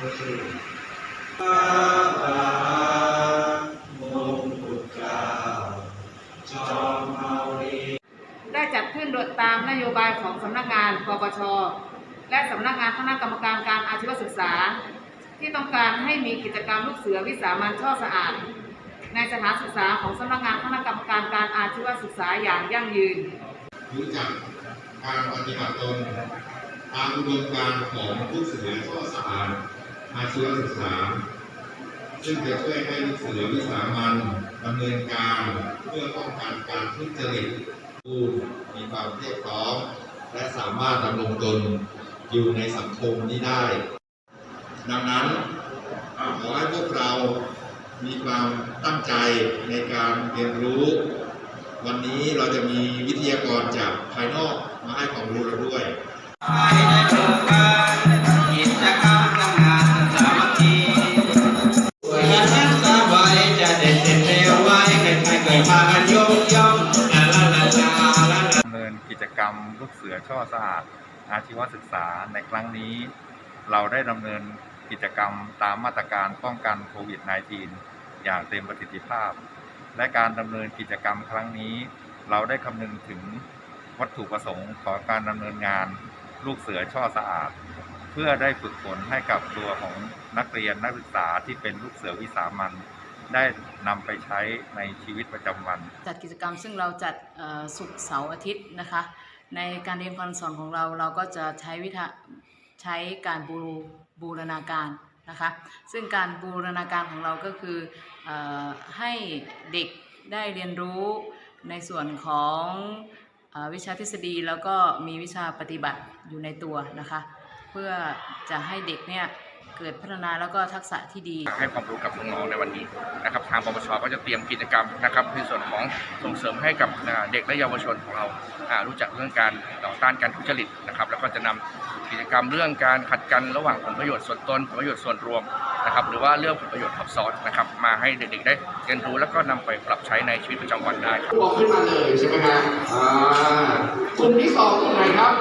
โอเคได้จัดขึ้นโดยตามนโยบายของสำนักงานปปช และสำนักงานคณะกรรมการการอาชีวศึกษา ที่ต้องการให้มีกิจกรรมลูกเสือวิสามันช่อสะอาด ในสถานศึกษาของสำนักงานคณะกรรมการการอาชีวศึกษาอย่างยั่งยืน รู้จักการปฏิบัติตนตามอุดมการณ์ของลูกเสือช่อสะอาด อาชีวศึกษา ซึ่งจะช่วยให้ลูกเสือวิสามันดำเนินการเพื่อป้องกันการทุจริตผู้มีความเพียรพร้อมและสามารถดำรงตนอยู่ในสังคมนี้ได้ ดังนั้นขอให้พวกเรามีความตั้งใจในการเรียนรู้ วันนี้เราจะมีวิทยากรจากภายนอกมาให้ความรู้เราด้วย กิจกรรมลูกเสือช่อสะอาดอาชีวศึกษาในครั้งนี้ เราได้ดำเนินกิจกรรมตามมาตรการป้องกันโควิด -19 อย่างเต็มประสิทธิภาพ และการดำเนินกิจกรรมครั้งนี้ เราได้คำนึงถึงวัตถุประสงค์ของการดำเนินงานลูกเสือช่อสะอาด เพื่อได้ฝึกฝนให้กับตัวของนักเรียนนักศึกษาที่เป็นลูกเสือวิสามัน ได้นำไปใช้ในชีวิตประจำวัน จัดกิจกรรมซึ่งเราจัดเอ่อศุกเสาร์อาทิตย์นะคะ ในการเรียนการสอนของเราเราก็จะใช้วิธีใช้การบูบูรณาการนะคะ ซึ่งการบูรณาการของเราก็คืออให้เด็กได้เรียนรู้ในส่วนของอวิชาทฤษฎีแล้วก็มีวิชาปฏิบัติอยู่ในตัวนะคะ เพื่อจะให้เด็กเนี่ย เกิดพัฒนาแล้วก็ทักษะที่ดี ให้ความรู้กับน้องๆในวันนี้นะครับทางปปชก็จะเตรียมกิจกรรมนะครับในส่วนของส่งเสริมให้กับอ่าเด็กและเยาวชนของเราอ่ารู้จักเรื่องการต่อต้านการทุจริตนะครับแล้วก็จะนำกิจกรรมเรื่องการขัดกันระหว่างผลประโยชน์ส่วนตนผลประโยชน์ส่วนรวมนะครับหรือว่าเรื่องผลประโยชน์ทับซ้อนนะครับมาให้เด็กๆได้เรียนรู้แล้วก็นำไปปรับใช้ในชีวิตประจำวันได้ครับบอกขึ้นมาเลยใช่ไหมฮะอ่ากลุ่มที่สองกลุ่มไหนครับ